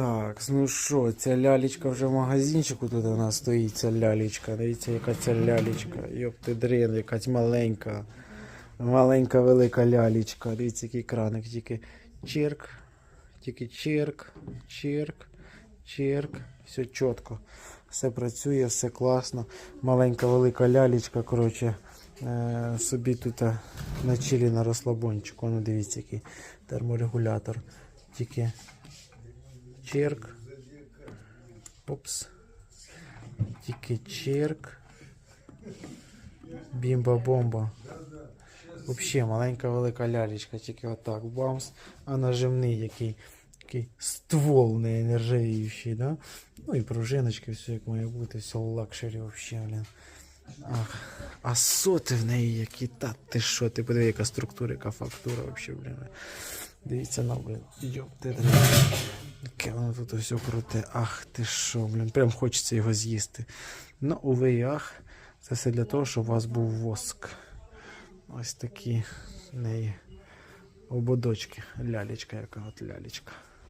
Так, ну що, ця лялечка вже в магазинчику тут у нас стоїть, ця лялечка. Дивіться, яка ця лялечка. Йопти дрин, якась маленька. Маленька велика лялечка. Дивіться, який краник, тільки чирк, тільки чирк, чирк, чирк. Все чітко. Все працює, все класно. Маленька велика лялечка, коротше, е, собі тут е, на чилі на розслабончику. Ну дивіться, який терморегулятор. Тільки чирк. Опс. Тільки чирк. Бімба-бомба. Взагалі маленька велика лялечка, тільки отак бамс, а нажимний який, який ствол не нержавіючий, да? Ну і пружиночки, все як має бути, все лакшері взагалі, блін. Ах, а соти в неї які, та ти що, ти подиви, яка структура, яка фактура взагалі, блін. Дивіться на, блін, Йопте, Яке воно тут все круте. Ах ти що, блін, прям хочеться його з'їсти. Ну, уве і ах, це все для того, щоб у вас був воск. Ось такі в неї ободочки. Лялечка, яка от лялечка.